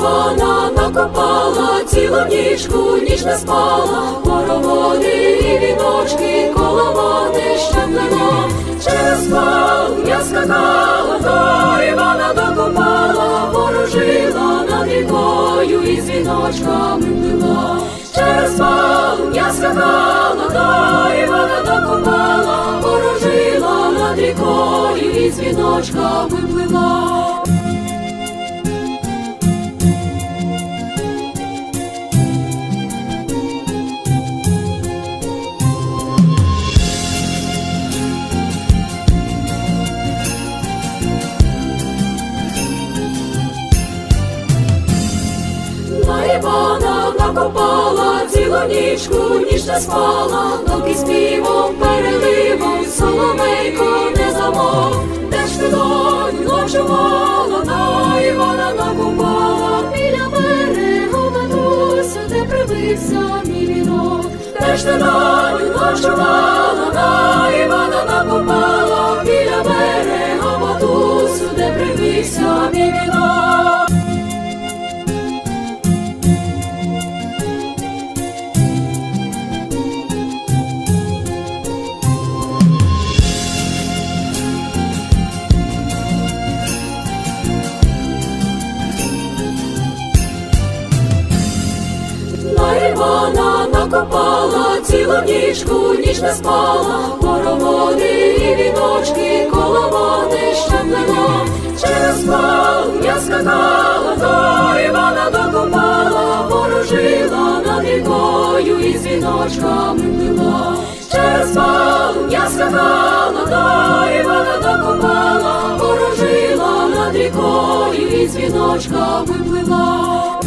Вона накопала цілу ніжку, ніж не спала, хороводи і віночки коло води щеплено. Через пал я скакала, до Івана докопала, ворожила над рікою і з віночками плила. Через пал рікою і з віночками плила. На Івана накопала цілу нічку, ніч не спала, доки співом, переливом, соломейко ти ночувала, на Івана накопала, біля берега матусю, де прибився мій вінок. На Івана цілу ніжку, ніч не спала, хороводи і віночки, коловоди щеплено. Через пал я скакала, до Івана докопала, ворожила над рікою і з віночками плила. Через пал я скакала, до Івана докопала, ворожила над рікою і з віночками плила.